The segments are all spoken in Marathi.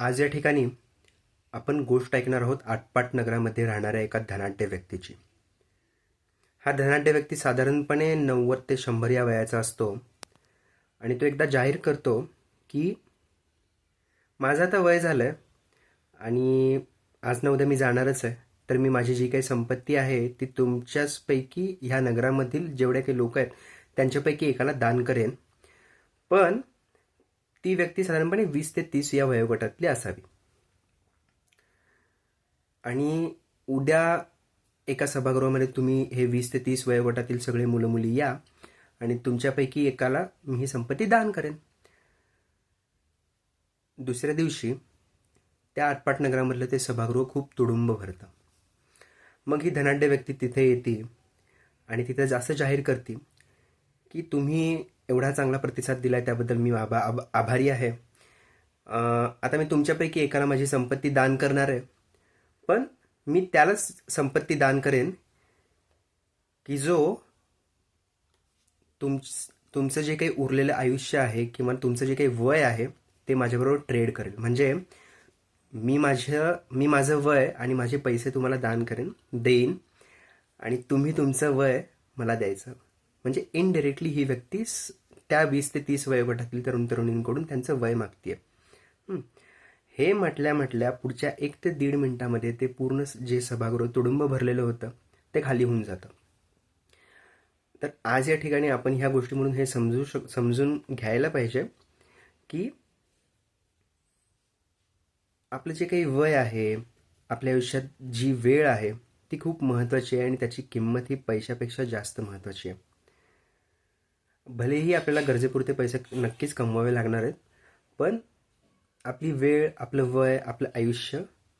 आज या ठिकाणी आपण गोष्ट ऐकणार आहोत आटपाट नगरामध्ये राहणाऱ्या एका धनाढ्य व्यक्तीची. हा धनाढ्य व्यक्ती साधारणपणे नव्वद ते शंभर या वयाचा असतो आणि तो एकदा जाहीर करतो की माझं आता वय झालं आहे आणि आज ना उद्या मी जाणारच आहे तर मी माझी जी काही संपत्ती आहे ती तुमच्याचपैकी ह्या नगरामधील जेवढे काही लोक आहेत त्यांच्यापैकी एकाला दान करेन. पण ती व्यक्ती साधारणपणे वीस ते तीस या वयोगटातली असावी. आणि उद्या एका सभागृहामध्ये तुम्ही हे वीस ते तीस वयोगटातील सगळे मुलं मुली या आणि तुमच्यापैकी एकाला मी ही संपत्ती दान करेन. दुसऱ्या दिवशी त्या आटपाट नगरामधलं ते सभागृह खूप तुडुंब भरतं. मग ही धनाढ्य व्यक्ती तिथे येते आणि तिथे जास्त जाहीर करते. की तुम्ही एवढा चांगला प्रतिसाद दिला त्याबद्दल मी आभा आभ- आभारी आहे. आता मी तुमच्यापैकी एकाला माझी संपत्ती दान करणार आहे. पण मी त्यालाच संपत्ती दान करेन की जो तुम तुमचं जे काही उरलेलं आयुष्य आहे किंवा तुमचं जे काही वय आहे ते माझ्याबरोबर ट्रेड करेल. म्हणजे मी माझं मी माझं वय आणि माझे पैसे तुम्हाला दान करेन देईन आणि तुम्ही तुमचं वय मला द्यायचं. म्हणजे इनडिरेक्टली ही व्यक्ती स- त्या वीस ते तीस वयोगटातील तरुण तरुणींकडून त्यांचं वय मागते हे. म्हटल्या म्हटल्या पुढच्या एक ते दीड मिनिटामध्ये ते पूर्ण जे सभागृह तुडुंब भरलेलं होतं ते खाली होऊन जातं. तर आज या ठिकाणी आपण ह्या गोष्टीमधून हे समजू शक समजून घ्यायला पाहिजे की आपलं जे काही वय आहे आपल्या आयुष्यात जी वेळ आहे ती खूप महत्त्वाची आहे आणि त्याची किंमत ही पैशापेक्षा जास्त महत्त्वाची आहे. भलेही आपल्याला गरजेपुरते पैसे नक्कीच कमवावे लागणार आहेत पण आपली वेळ आपलं वय आपलं आयुष्य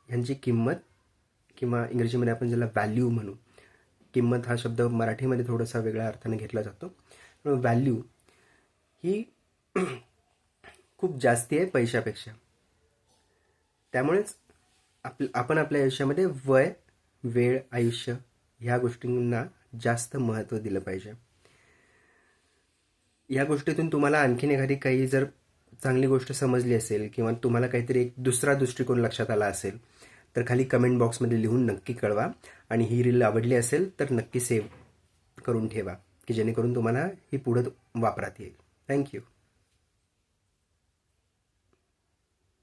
ह्यांची किंमत किंवा इंग्रजीमध्ये आपण ज्याला व्हॅल्यू म्हणू किंमत हा शब्द मराठीमध्ये थोडासा वेगळ्या अर्थाने घेतला जातो. व्हॅल्यू ही खूप जास्ती आहे पैशापेक्षा. त्यामुळेच आप आपण आपल्या आयुष्यामध्ये वय वेळ आयुष्य ह्या गोष्टींना जास्त महत्त्व दिलं पाहिजे. या गोष्टीतून तुम्हाला आणखीन एखादी काही जर चांगली गोष्ट समजली असेल किंवा तुम्हाला काहीतरी एक दुसरा दृष्टिकोन लक्षात आला असेल तर खाली कमेंट बॉक्समध्ये लिहून नक्की कळवा आणि ही रील आवडली असेल तर नक्की सेव्ह करून ठेवा की जेणेकरून तुम्हाला ही पुढं वापरात येईल. थँक्यू